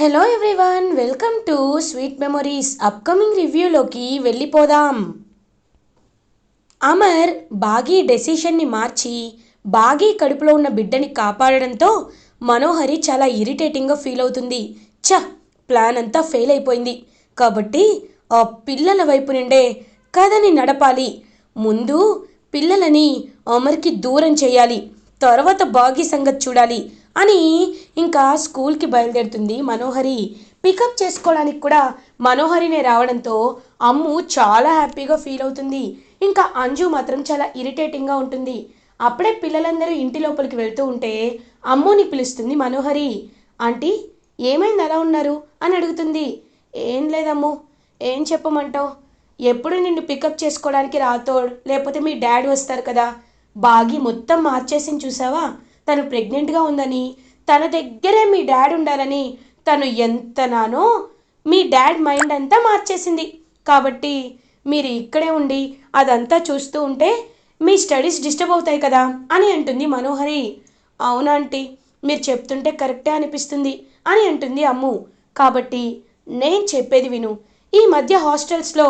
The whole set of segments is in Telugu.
Hello everyone welcome to sweet memories upcoming రివ్యూలోకి వెళ్ళిపోదాం. అమర్ బాగీ డెసిషన్ని మార్చి బాగీ కడుపులో ఉన్న బిడ్డని కాపాడడంతో మనోహరి చాలా ఇరిటేటింగ్గా ఫీల్ అవుతుంది. చ ప్లాన్ అంతా ఫెయిల్ అయిపోయింది. కాబట్టి ఆ పిల్లల వైపు నుండే కథని నడపాలి. ముందు పిల్లలని అమర్కి దూరం చేయాలి. తర్వాత బాగీ సంగతి చూడాలి. అని ఇంకా స్కూల్కి బయలుదేరుతుంది మనోహరి. పికప్ చేసుకోవడానికి కూడా మనోహరినే రావడంతో అమ్ము చాలా హ్యాపీగా ఫీల్ అవుతుంది. ఇంకా అంజు మాత్రం చాలా ఇరిటేటింగ్గా ఉంటుంది. అప్పుడే పిల్లలందరూ ఇంటి లోపలికి వెళ్తూ ఉంటే అమ్ముని పిలుస్తుంది మనోహరి. ఆంటీ ఏమైంది? అలా ఉన్నారు? అని అడుగుతుంది. ఏం లేదమ్ము ఏం చెప్పమంటావు? ఎప్పుడు నిన్ను పికప్ చేసుకోవడానికి రాతో లేకపోతే మీ డాడీ వస్తారు కదా? బాగి మొత్తం మార్చేసింది చూసావా? తను ప్రెగ్నెంట్గా ఉందని తన దగ్గరే మీ డాడ్ ఉండాలని తను ఎంతనానో మీ డాడ్ మైండ్ అంతా మార్చేసింది. కాబట్టి మీరు ఇక్కడే ఉండి అదంతా చూస్తూ ఉంటే మీ స్టడీస్ డిస్టర్బ్ అవుతాయి కదా అని అంటుంది మనోహరి. అవునా ఆంటీ మీరు చెప్తుంటే కరెక్టే అనిపిస్తుంది అని అంటుంది అమ్ము. కాబట్టి నేను చెప్పేది విను. ఈ మధ్య హాస్టల్స్లో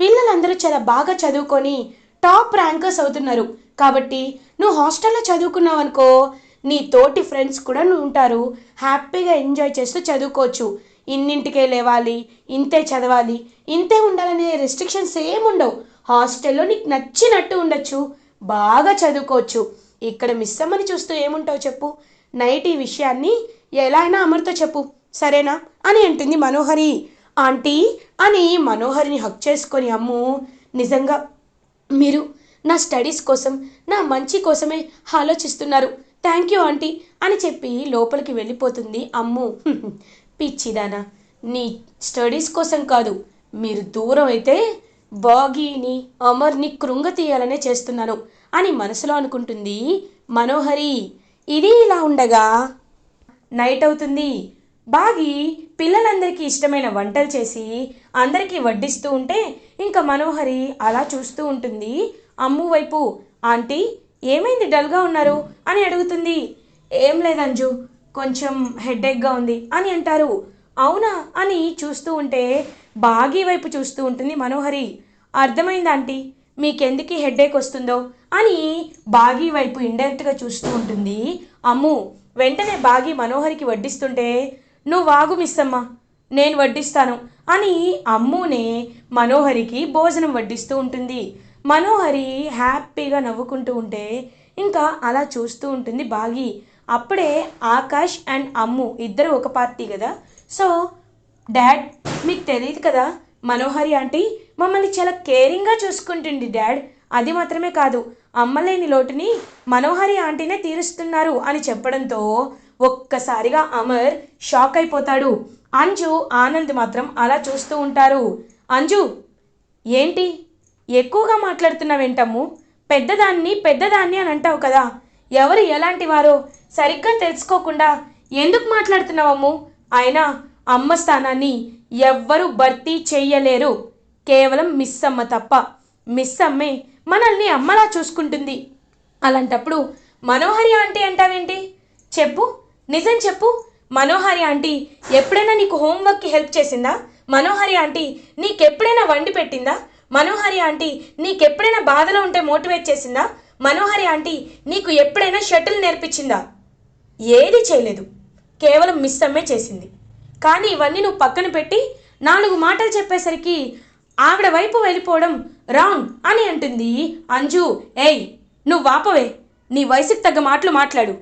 పిల్లలందరూ చాలా బాగా చదువుకొని టాప్ ర్యాంకర్స్ అవుతున్నారు. కాబట్టి నువ్వు హాస్టల్లో చదువుకున్నావు అనుకో నీ తోటి ఫ్రెండ్స్ కూడా నువ్వు ఉంటారు. హ్యాపీగా ఎంజాయ్ చేస్తూ చదువుకోవచ్చు. ఇన్నింటికే లేవాలి ఇంతే చదవాలి ఇంతే ఉండాలనే రెస్ట్రిక్షన్స్ ఏం ఉండవు. హాస్టల్లో నీకు నచ్చినట్టు ఉండొచ్చు బాగా చదువుకోవచ్చు. ఇక్కడ మిస్ అమ్మని చూస్తూ ఏముంటావు చెప్పు? నైట్ ఈ విషయాన్ని ఎలా అయినా అమర్తో చెప్పు. సరేనా? అని అంటుంది మనోహరి. ఆంటీ అని మనోహరిని హక్ చేసుకొని అమ్ము నిజంగా మీరు నా స్టడీస్ కోసం నా మంచి కోసమే ఆలోచిస్తున్నారు. థ్యాంక్ యూ ఆంటీ అని చెప్పి లోపలికి వెళ్ళిపోతుంది అమ్ము. పిచ్చిదానా నీ స్టడీస్ కోసం కాదు మీరు దూరం అయితే బాగీని అమర్ని కృంగతీయాలనే చేస్తున్నాను అని మనసులో అనుకుంటుంది మనోహరి. ఇది ఇలా ఉండగా నైట్ అవుతుంది. బాగి పిల్లలందరికీ ఇష్టమైన వంటలు చేసి అందరికీ వడ్డిస్తూ ఉంటే ఇంకా మనోహరి అలా చూస్తూ ఉంటుంది. అమ్ము వైపు ఆంటీ ఏమైంది? డల్గా ఉన్నారు? అని అడుగుతుంది. ఏం లేదంజు కొంచెం హెడేక్గా ఉంది అని అంటారు. అవునా? అని చూస్తూ ఉంటే బాగి వైపు చూస్తూ ఉంటుంది మనోహరి. అర్థమైంది ఆంటీ మీకెందుకు హెడేక్ వస్తుందో? అని బాగి వైపు ఇండైరెక్ట్గా చూస్తూ ఉంటుంది అమ్ము. వెంటనే బాగి మనోహరికి వడ్డిస్తుంటే నువ్వు వాగు మిస్సమ్మ నేను వడ్డిస్తాను అని అమ్మునే మనోహరికి భోజనం వడ్డిస్తూ ఉంటుంది. మనోహరి హ్యాపీగా నవ్వుకుంటూ ఉంటే ఇంకా అలా చూస్తూ ఉంటుంది బాగి. అప్పుడే ఆకాష్ అండ్ అమ్ము ఇద్దరు ఒక పార్టీ కదా. సో డాడ్ మీకు తెలియదు కదా మనోహరి ఆంటీ మమ్మల్ని చాలా కేరింగ్గా చూసుకుంటుంది డాడ్. అది మాత్రమే కాదు అమ్మలేని లోటుని మనోహరి ఆంటీనే తీరుస్తున్నారు అని చెప్పడంతో ఒక్కసారిగా అమర్ షాక్ అయిపోతాడు. అంజు ఆనంద్ మాత్రం అలా చూస్తూ ఉంటారు. అంజు ఏంటి? ఎక్కువగా మాట్లాడుతున్నావేంటమ్ము? పెద్దదాన్ని పెద్దదాన్ని అని అంటావు కదా. ఎవరు ఎలాంటి వారో సరిగ్గా తెలుసుకోకుండా ఎందుకు మాట్లాడుతున్నావమ్ము? అయినా అమ్మ స్థానాన్ని ఎవ్వరూ భర్తీ చెయ్యలేరు. కేవలం మిస్ అమ్మ తప్ప. మిస్ అమ్మే మనల్ని అమ్మలా చూసుకుంటుంది. అలాంటప్పుడు మనోహరి ఆంటీ అంటావేంటి? చెప్పు. నిజం చెప్పు. మనోహరి ఆంటీ ఎప్పుడైనా నీకు హోంవర్క్కి హెల్ప్ చేసిందా? మనోహరి ఆంటీ నీకెప్పుడైనా వండి పెట్టిందా? మనోహరి ఆంటీ నీకెప్పుడైనా బాధలో ఉంటే మోటివేట్ చేసిందా? మనోహరి ఆంటీ నీకు ఎప్పుడైనా షటిల్ నేర్పించిందా? ఏది చేయలేదు. కేవలం మిస్ అమ్మే చేసింది. కానీ ఇవన్నీ నువ్వు పక్కన పెట్టి నాలుగు మాటలు చెప్పేసరికి ఆవిడ వైపు వెళ్ళిపోవడం రాంగ్ అని అంటుంది అంజు. ఏయ్ నువ్వు వాపవే నీ వయసుకు తగ్గ మాటలు మాట్లాడు.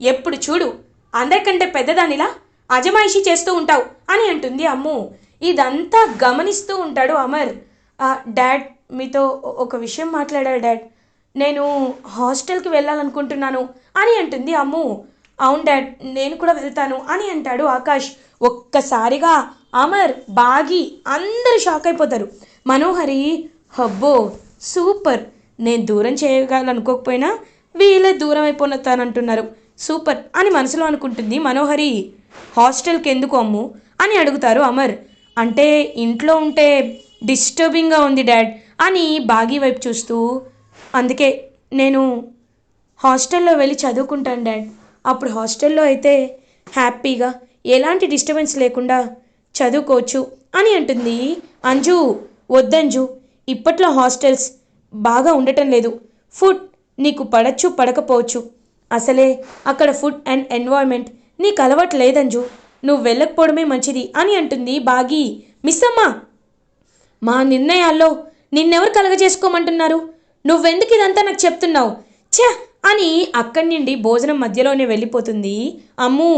ఎప్పుడు చూడు. అందరికంటే పెద్దదానిలా అజమాయిషి చేస్తూ ఉంటావు అని అంటుంది అమ్ము. ఇదంతా గమనిస్తూ ఉంటాడు అమర్. డాడ్ మీతో ఒక విషయం మాట్లాడాడు డాడ్. నేను హాస్టల్కి వెళ్ళాలనుకుంటున్నాను అని అంటుంది అమ్ము. అవును డాడ్ నేను కూడా వెళ్తాను అని అంటాడు ఆకాష్. ఒక్కసారిగా అమర్ బాగి అందరూ షాక్ అయిపోతారు. మనోహరి హబ్బో సూపర్. నేను దూరం చేయగలనుకోకపోయినా వీళ్ళే దూరం అయిపోతానంటున్నారు. సూపర్ అని మనసులో అనుకుంటుంది మనోహరి. హాస్టల్కి ఎందుకు అమ్ము? అని అడుగుతారు అమర్. అంటే ఇంట్లో ఉంటే డిస్టర్బింగ్గా ఉంది డాడ్ అని బాగీ వైపు చూస్తూ. అందుకే నేను హాస్టల్లో వెళ్ళి చదువుకుంటాను డాడ్. అప్పుడు హాస్టల్లో అయితే హ్యాపీగా ఎలాంటి డిస్టర్బెన్స్ లేకుండా చదువుకోవచ్చు అని అంటుంది. అంజు వద్దంజు. ఇప్పట్లో హాస్టల్స్ బాగా ఉండటం లేదు. ఫుడ్ నీకు పడచ్చు పడకపోవచ్చు. అసలే అక్కడ ఫుడ్ అండ్ ఎన్వాయిన్మెంట్ నీకు అలవాటు లేదంజు నువ్వు వెళ్ళకపోవడమే మంచిది అని అంటుంది బాగి. మిస్ అమ్మా మా నిర్ణయాల్లో నిన్నెవరు కలగజేసుకోమంటున్నారు? నువ్వెందుకు ఇదంతా నాకు చెప్తున్నావు? ఛ! అని అక్కడి నుండి భోజనం మధ్యలోనే వెళ్ళిపోతుంది అమ్ము.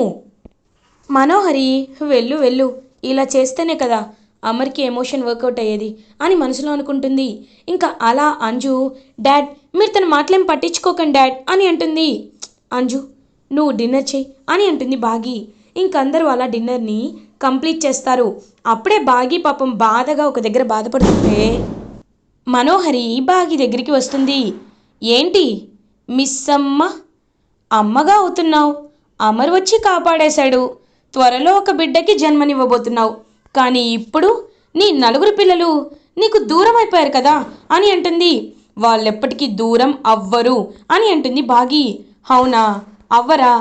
మనోహరి వెళ్ళు వెళ్ళు. ఇలా చేస్తేనే కదా అమర్కి ఎమోషన్ వర్కౌట్ అయ్యేది అని మనసులో అనుకుంటుంది. ఇంకా అలా అంజు డాడ్ మీరు తన మాటలేం పట్టించుకోకండి డాడ్ అని అంటుంది. అంజు నువ్వు డిన్నర్ చేయి అని అంటుంది బాగి. ఇంకందరూ అలా డిన్నర్ని కంప్లీట్ చేస్తారు. అప్పుడే బాగి పాపం బాధగా ఒక దగ్గర బాధపడుతుంటే మనోహరి బాగి దగ్గరికి వస్తుంది. ఏంటి? మిస్ అమ్మ అమ్మగా అవుతున్నావు. అమర్ వచ్చి కాపాడేశాడు. త్వరలో ఒక బిడ్డకి జన్మనివ్వబోతున్నావు. కానీ ఇప్పుడు నీ నలుగురు పిల్లలు నీకు దూరం అయిపోయారు కదా అని అంటుంది. వాళ్ళెప్పటికీ దూరం అవ్వరు అని అంటుంది బాగి. అవునా? అవ్వరా?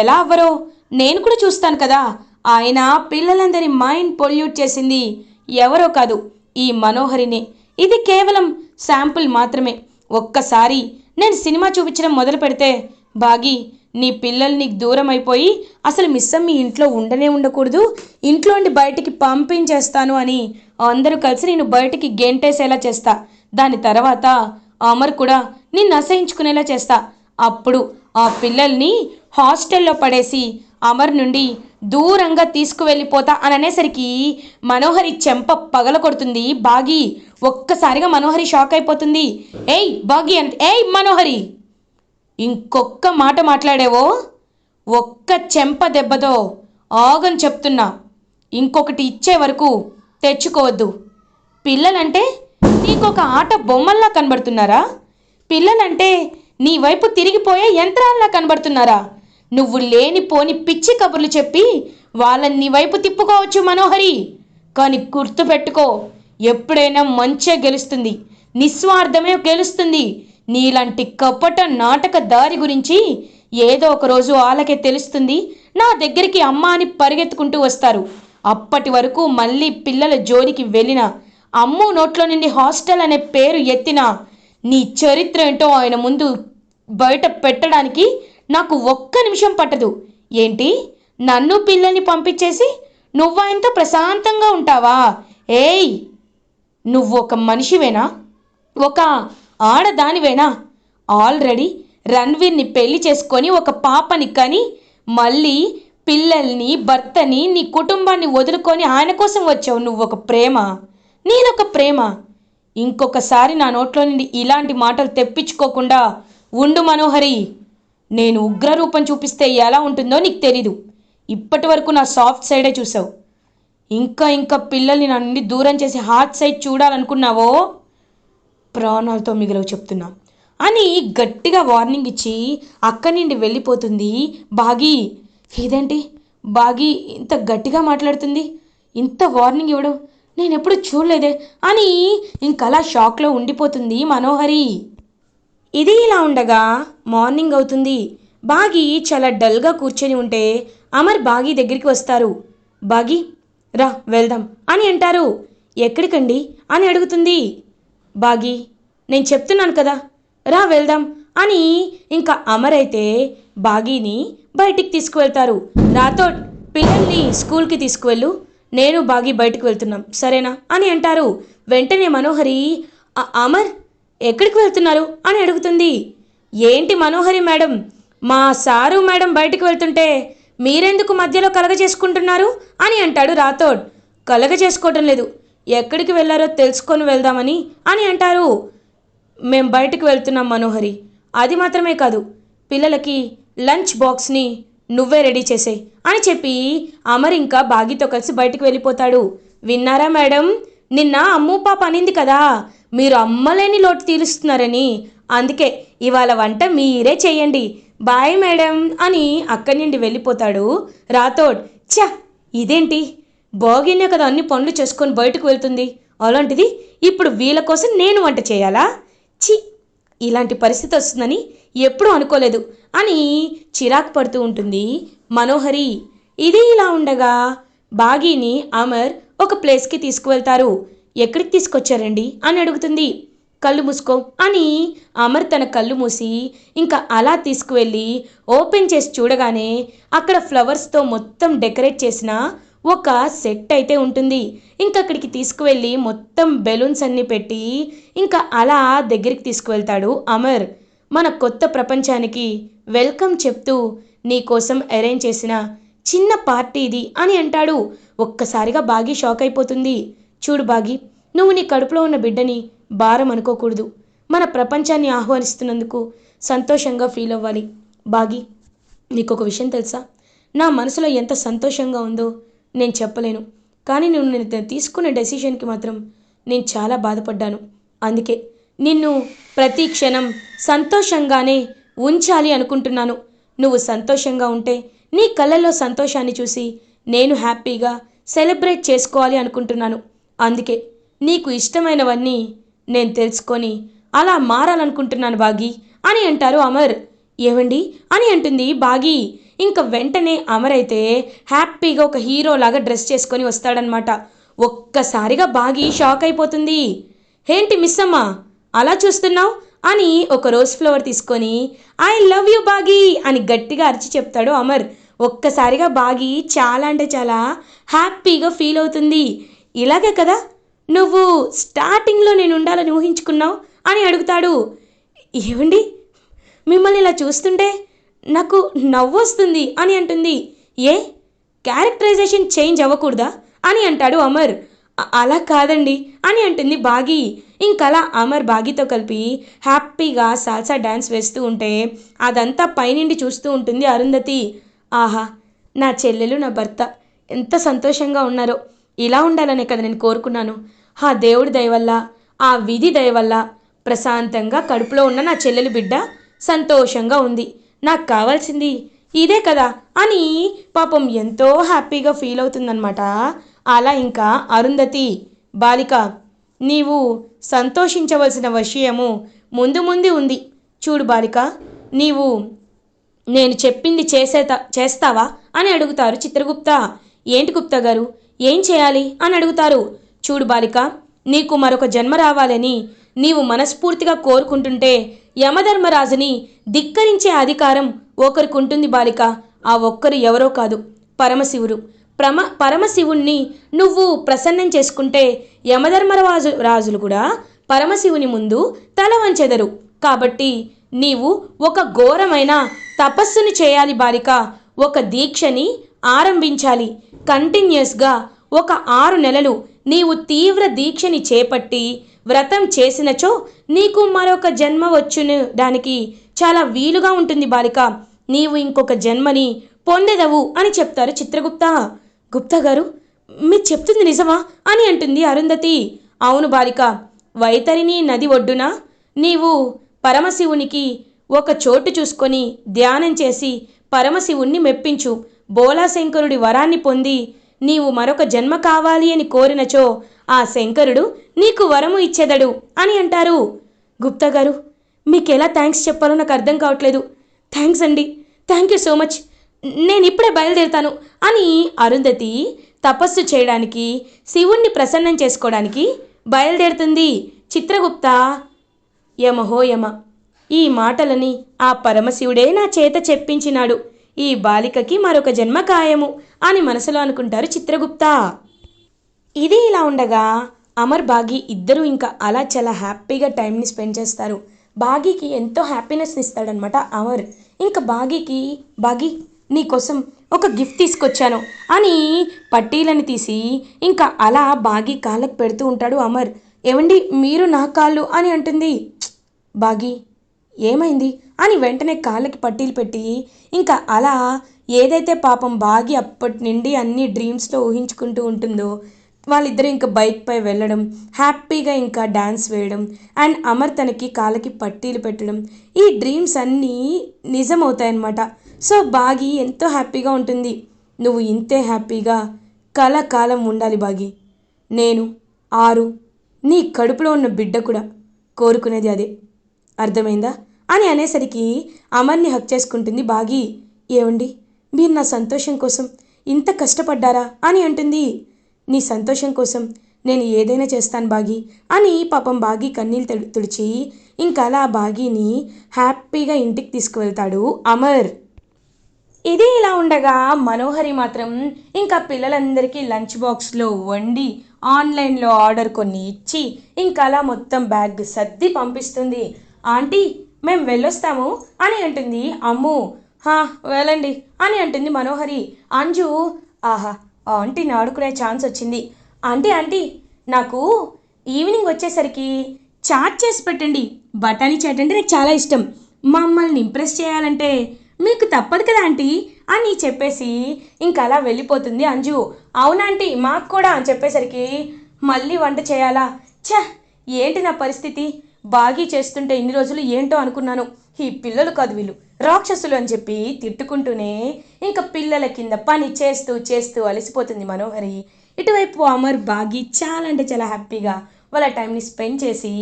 ఎలా అవ్వరో? నేను కూడా చూస్తాను కదా. ఆయన పిల్లలందరి మైండ్ పొల్యూట్ చేసింది. ఎవరో కాదు ఈ మనోహరినే. ఇది కేవలం శాంపుల్ మాత్రమే. ఒక్కసారి నేను సినిమా చూపించడం మొదలు పెడితే బాగి నీ పిల్లలు నీకు దూరం అయిపోయి అసలు మిస్సం మీ ఇంట్లో ఉండనే ఉండకూడదు. ఇంట్లో ఉండి బయటికి పంపించేస్తాను అని అందరూ కలిసి నేను బయటికి గెంటేసేలా చేస్తా. దాని తర్వాత అమర్ కూడా నిన్ను అసహించుకునేలా చేస్తా. అప్పుడు ఆ పిల్లల్ని హాస్టల్లో పడేసి అమర్ నుండి దూరంగా తీసుకువెళ్ళిపోతా అని అనేసరికి మనోహరి చెంప పగల కొడుతుంది. బాగి ఒక్కసారిగా మనోహరి షాక్ అయిపోతుంది. ఏయ్ బాగి అంత ఏయ్ మనోహరి! ఇంకొక్క మాట మాట్లాడేవో? ఒక్క చెంప దెబ్బతో ఆగని చెప్తున్నా. ఇంకొకటి ఇచ్చే వరకు తెచ్చుకోవద్దు. పిల్లలంటే నీకొక ఆట బొమ్మల్లా కనబడుతున్నారా? పిల్లలంటే నీ వైపు తిరిగిపోయే యంత్రాల్లా కనబడుతున్నారా? నువ్వు లేనిపోని పిచ్చి కబుర్లు చెప్పి వాళ్ళని నీ వైపు తిప్పుకోవచ్చు మనోహరి. కానీ గుర్తుపెట్టుకో ఎప్పుడైనా మంచే గెలుస్తుంది నిస్వార్థమే గెలుస్తుంది. నీలాంటి కపట నాటక దారి గురించి ఏదో ఒక రోజు వాళ్ళకే తెలుస్తుంది నా దగ్గరికి అమ్మ అని పరిగెత్తుకుంటూ వస్తారు. అప్పటి వరకు మళ్ళీ పిల్లల జోలికి వెళ్ళిన అమ్ము నోట్లో నుండి హాస్టల్ అనే పేరు ఎత్తినా నీ చరిత్ర ఏంటో ఆయన ముందు బయట పెట్టడానికి నాకు ఒక్క నిమిషం పట్టదు. ఏంటి? నన్ను పిల్లల్ని పంపించేసి నువ్వు ఆయనతో ప్రశాంతంగా ఉంటావా? ఏయ్! నువ్వు ఒక మనిషివేనా? ఒక ఆడదానివేనా? ఆల్రెడీ రణ్వీర్ని పెళ్ళి చేసుకొని ఒక పాపని కని మళ్ళీ పిల్లల్ని భర్తని నీ కుటుంబాన్ని వదులుకొని ఆయన కోసం వచ్చావు. నువ్వు ఒక ప్రేమ. నీదొక ప్రేమ. ఇంకొకసారి నా నోట్లో నుండి ఇలాంటి మాటలు తెప్పించుకోకుండా ఉండు మనోహరి. నేను ఉగ్రరూపం చూపిస్తే ఎలా ఉంటుందో నీకు తెలీదు. ఇప్పటి వరకు నా సాఫ్ట్ సైడే చూసావు ఇంకా ఇంకా పిల్లల్ని నా నుండి దూరం చేసి హార్ట్ సైడ్ చూడాలనుకున్నావో? ప్రాణాలతో మిగిలవు చెప్తున్నా. అని గట్టిగా వార్నింగ్ ఇచ్చి అక్కడి నుండి వెళ్ళిపోతుంది బాగి. ఇదేంటి? బాగి ఇంత గట్టిగా మాట్లాడుతుంది? ఇంత వార్నింగ్ ఇవ్వడం? నేను ఎప్పుడు చూడలేదే. అని ఇంకలా షాక్లో ఉండిపోతుంది మనోహరి. ఇది ఇలా ఉండగా మార్నింగ్ అవుతుంది. బాగి చాలా డల్గా కూర్చొని ఉంటే అమర్ బాగి దగ్గరికి వస్తారు. బాగి రా వెళ్దాం అని అంటారు. ఎక్కడికండి? అని అడుగుతుంది. బాగి నేను చెప్తున్నాను కదా రా వెళ్దాం అని ఇంకా అమర్ అయితే బాగీని బయటికి తీసుకువెళ్తారు. నాతో పిల్లల్ని స్కూల్కి తీసుకువెళ్ళు నేను బాగి బయటకు వెళ్తున్నాం. సరేనా? అని అంటారు. వెంటనే మనోహరి అమర్ ఎక్కడికి వెళ్తున్నారు? అని అడుగుతుంది. ఏంటి మనోహరి మేడం? మా సారు మేడం బయటికి వెళ్తుంటే మీరెందుకు మధ్యలో కలగ చేసుకుంటున్నారు? అని అంటాడు రాథోడ్. కలగ చేసుకోవటం లేదు. ఎక్కడికి వెళ్ళారో తెలుసుకొని వెళ్దామని అని అంటారు. మేం బయటకు వెళ్తున్నాం మనోహరి. అది మాత్రమే కాదు. పిల్లలకి లంచ్ బాక్స్ని నువ్వే రెడీ చేసేయ్ అని చెప్పి అమర్ ఇంకా బాగితో కలిసి బయటకు వెళ్ళిపోతాడు. విన్నారా మేడం? నిన్న అమ్ము పాప అనింది కదా మీరు అమ్మలేని లోటు తీరుస్తున్నారని. అందుకే ఇవాళ వంట మీరే చెయ్యండి బాయ్ మేడం అని అక్కడి నుండి వెళ్ళిపోతాడు రాథోడ్. ఛ! ఇదేంటి? బాగినే కదా అన్ని పనులు చేసుకొని బయటకు వెళ్తుంది. అలాంటిది ఇప్పుడు వీళ్ళ కోసం నేను వంట చేయాలా? చి ఇలాంటి పరిస్థితి వస్తుందని ఎప్పుడూ అనుకోలేదు. అని చిరాకు పడుతూ ఉంటుంది మనోహరి. ఇది ఇలా ఉండగా బాగీని అమర్ ఒక ప్లేస్కి తీసుకువెళ్తారు. ఎక్కడికి తీసుకొచ్చారండి? అని అడుగుతుంది. కళ్ళు మూసుకో అని అమర్ తన కళ్ళు మూసి ఇంకా అలా తీసుకువెళ్ళి ఓపెన్ చేసి చూడగానే అక్కడ ఫ్లవర్స్తో మొత్తం డెకరేట్ చేసిన ఒక సెట్ అయితే ఉంటుంది. ఇంకా అక్కడికి తీసుకువెళ్ళి మొత్తం బెలూన్స్ అన్నీ పెట్టి ఇంకా అలా దగ్గరికి తీసుకువెళ్తాడు అమర్. మన కొత్త ప్రపంచానికి వెల్కమ్ చెప్తూ నీకోసం అరేంజ్ చేసిన చిన్న పార్టీ ఇది అని అంటాడు. ఒక్కసారిగా బాగి షాక్ అయిపోతుంది. చూడు బాగి నువ్వు నీ కడుపులో ఉన్న బిడ్డని భారం అనుకోకూడదు. మన ప్రపంచాన్ని ఆహ్వానిస్తున్నందుకు సంతోషంగా ఫీల్ అవ్వాలి. బాగి నీకు ఒక విషయం తెలుసా? నా మనసులో ఎంత సంతోషంగా ఉందో నేను చెప్పలేను. కానీ నువ్వు నేను తీసుకున్న డెసిషన్కి మాత్రం నేను చాలా బాధపడ్డాను. అందుకే నిన్ను ప్రతి క్షణం సంతోషంగానే ఉంచాలి అనుకుంటున్నాను. నువ్వు సంతోషంగా ఉంటే నీ కళ్ళల్లో సంతోషాన్ని చూసి నేను హ్యాపీగా సెలబ్రేట్ చేసుకోవాలి అనుకుంటున్నాను. అందుకే నీకు ఇష్టమైనవన్నీ నేను తెలుసుకొని అలా మారాలనుకుంటున్నాను బాగి అని అంటారు అమర్. ఏవండి? అని అంటుంది బాగి. ఇంకా వెంటనే అమర్ అయితే హ్యాపీగా ఒక హీరోలాగా డ్రెస్ చేసుకొని వస్తాడనమాట ఒక్కసారిగా బాగి షాక్ అయిపోతుంది. ఏంటి మిస్ అమ్మా? అలా చూస్తున్నావు? అని ఒక రోజ్ ఫ్లవర్ తీసుకొని ఐ లవ్ యూ బాగి అని గట్టిగా అరిచి చెప్తాడు అమర్. ఒక్కసారిగా బాగి చాలా అంటే చాలా హ్యాపీగా ఫీల్ అవుతుంది. ఇలాగే కదా? నువ్వు స్టార్టింగ్లో నేను ఉండాలని ఊహించుకున్నావు? అని అడుగుతాడు. ఏమండి మిమ్మల్ని ఇలా చూస్తుంటే నాకు నవ్వొస్తుంది అని అంటుంది. ఏ? క్యారెక్టరైజేషన్ చేంజ్ అవ్వకూడదా? అని అంటాడు అమర్. అలా కాదండి అని అంటుంది బాగి. ఇంకలా అమర్ బాగితో కలిపి హ్యాపీగా సాల్సా డ్యాన్స్ వేస్తూ ఉంటే అదంతా పైనుండి చూస్తూ ఉంటుంది అరుంధతి. ఆహా నా చెల్లెలు నా భర్త ఎంత సంతోషంగా ఉన్నారో. ఇలా ఉండాలనే కదా నేను కోరుకున్నాను. ఆ దేవుడి దయవల్ల ఆ విధి దయవల్ల ప్రశాంతంగా కడుపులో ఉన్న నా చెల్లెలు బిడ్డ సంతోషంగా ఉంది. నాకు కావాల్సింది ఇదే కదా అని పాపం ఎంతో హ్యాపీగా ఫీల్ అవుతుందన్నమాట. అలా ఇంకా అరుంధతి బాలిక నీవు సంతోషించవలసిన విషయము ముందు ముందు ఉంది. చూడు బాలిక నీవు నేను చెప్పింది చేసేత చేస్తావా? అని అడుగుతారు చిత్రగుప్త. ఏంటి గుప్తా గారు? ఏం చేయాలి? అని అడుగుతారు. చూడు బాలిక నీకు మరొక జన్మ రావాలని నీవు మనస్ఫూర్తిగా కోరుకుంటుంటే యమధర్మరాజుని ధిక్కరించే అధికారం ఒకరికి ఉంటుంది బాలిక. ఆ ఒక్కరు ఎవరో కాదు పరమశివుడు. ప్రమ పరమశివుణ్ణి నువ్వు ప్రసన్నం చేసుకుంటే యమధర్మరాజు రాజులు కూడా పరమశివుని ముందు తల వంచెదరు. కాబట్టి నీవు ఒక ఘోరమైన తపస్సుని చేయాలి బాలిక. ఒక దీక్షని ఆరంభించాలి. కంటిన్యూస్గా ఒక ఆరు నెలలు నీవు తీవ్ర దీక్షని చేపట్టి వ్రతం చేసినచో నీకు మరొక జన్మ వచ్చును దానికి చాలా వీలుగా ఉంటుంది బాలిక. నీవు ఇంకొక జన్మని పొందెదవు అని చెప్తారు చిత్రగుప్త. గుప్తా గారు మీరు చెప్తుంది నిజమా అని అంటుంది అరుంధతి. అవును బాలిక వైతరిని నది ఒడ్డున నీవు పరమశివునికి ఒక చోటు చూసుకొని ధ్యానం చేసి పరమశివుణ్ణి మెప్పించు. బోలాశంకరుడి వరాన్ని పొంది నీవు మరొక జన్మ కావాలి అని కోరినచో ఆ శంకరుడు నీకు వరము ఇచ్చేదడు అని అంటారు. గుప్తా గారు మీకు ఎలా థ్యాంక్స్ చెప్పాలో నాకు అర్థం కావట్లేదు. థ్యాంక్స్ అండి. Thank you so much. నేను ఇప్పుడే బయలుదేరుతాను అని అరుంధతి తపస్సు చేయడానికి శివుణ్ణి ప్రసన్నం చేసుకోవడానికి బయలుదేరుతుంది. చిత్రగుప్త యమహో యమ ఈ మాటలని ఆ పరమశివుడే నా చేత చెప్పించినాడు. ఈ బాలికకి మరొక జన్మ ఖాయము అని మనసులో అనుకుంటారు చిత్రగుప్త. ఇది ఇలా ఉండగా అమర్ బాగి ఇద్దరూ ఇంకా అలా చాలా హ్యాపీగా టైంని స్పెండ్ చేస్తారు. బాగీకి ఎంతో హ్యాపీనెస్ని ఇస్తాడనమాట అమర్. ఇంకా బాగీకి బాగీ నీకోసం ఒక గిఫ్ట్ తీసుకొచ్చాను. అని పట్టీలని తీసి ఇంకా అలా బాగి కాళ్ళకు పెడుతూ ఉంటాడు అమర్. ఏమండి మీరు నా కాళ్ళు అని అంటుంది. బాగి ఏమైంది? అని వెంటనే కాళ్ళకి పట్టీలు పెట్టి ఇంకా అలా ఏదైతే పాపం బాగి అప్పటి నుండి అన్ని డ్రీమ్స్లో ఊహించుకుంటూ ఉంటుందో వాళ్ళిద్దరూ ఇంకా బైక్పై వెళ్ళడం హ్యాపీగా ఇంకా డ్యాన్స్ వేయడం అండ్ అమర్ తనకి కాళ్ళకి పట్టీలు పెట్టడం ఈ డ్రీమ్స్ అన్నీ నిజమవుతాయన్నమాట. సో బాగి ఎంతో హ్యాపీగా ఉంటుంది. నువ్వు ఇంతే హ్యాపీగా కలకాలం ఉండాలి బాగి. నేను ఆరు నీ కడుపులో ఉన్న బిడ్డ కూడా కోరుకునేది అదే. అర్థమైందా? అని అనేసరికి అమర్ని హక్ చేసుకుంటుంది బాగి. ఏమండి మీరు నా సంతోషం కోసం ఇంత కష్టపడ్డారా? అని అంటుంది. నీ సంతోషం కోసం నేను ఏదైనా చేస్తాను బాగి అని పాపం బాగి కన్నీళ్ళు తుడి- తుడిచి ఇంకా అలా బాగీని హ్యాపీగా ఇంటికి తీసుకువెళ్తాడు అమర్. ఇది ఇలా ఉండగా మనోహరి మాత్రం ఇంకా పిల్లలందరికీ లంచ్ బాక్స్లో వండి ఆన్లైన్లో ఆర్డర్ కొన్ని ఇచ్చి ఇంకా అలా మొత్తం బ్యాగ్ సర్ది పంపిస్తుంది. ఆంటీ మేము వెళ్ళొస్తాము అని అంటుంది. అమ్ము హా వెళ్ళండి అని అంటుంది మనోహరి. అంజు ఆహా ఆంటీని ఆడుకునే ఛాన్స్ వచ్చింది. ఆంటీ ఆంటీ నాకు ఈవినింగ్ వచ్చేసరికి చాట్ చేసి పెట్టండి. బఠానీ చాట్ అంటే నాకు చాలా ఇష్టం. మమ్మల్ని ఇంప్రెస్ చేయాలంటే మీకు తప్పదు కదా ఆంటీ? అని చెప్పేసి ఇంకా అలా వెళ్ళిపోతుంది అంజు. అవునాంటీ మాకు కూడా అని చెప్పేసరికి మళ్ళీ వంట చేయాలా? ఛ! ఏంటి నా పరిస్థితి? బాగీ చేస్తుంటే ఇన్ని రోజులు ఏంటో అనుకున్నాను. ఈ పిల్లలు కాదు వీళ్ళు. రాక్షసులు అని చెప్పి తిట్టుకుంటూనే ఇంకా పిల్లల కింద పని చేస్తూ చేస్తూ అలసిపోతుంది మనోహరి. ఇటువైపు అమర్ బాగి చాలా అంటే చాలా హ్యాపీగా వాళ్ళ టైంని స్పెండ్ చేసి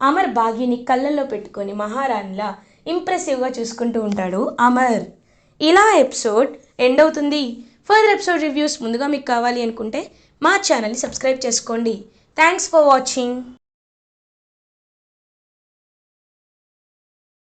అమర్ బాగీని కళ్ళల్లో పెట్టుకొని మహారాణిలా ఇంప్రెసివ్గా చూసుకుంటూ ఉంటాడు అమర్. ఇలా ఎపిసోడ్ ఎండ్ అవుతుంది. ఫర్దర్ ఎపిసోడ్ రివ్యూస్ ముందుగా మీకు కావాలి అనుకుంటే మా ఛానల్ని సబ్స్క్రైబ్ చేసుకోండి. Thanks for watching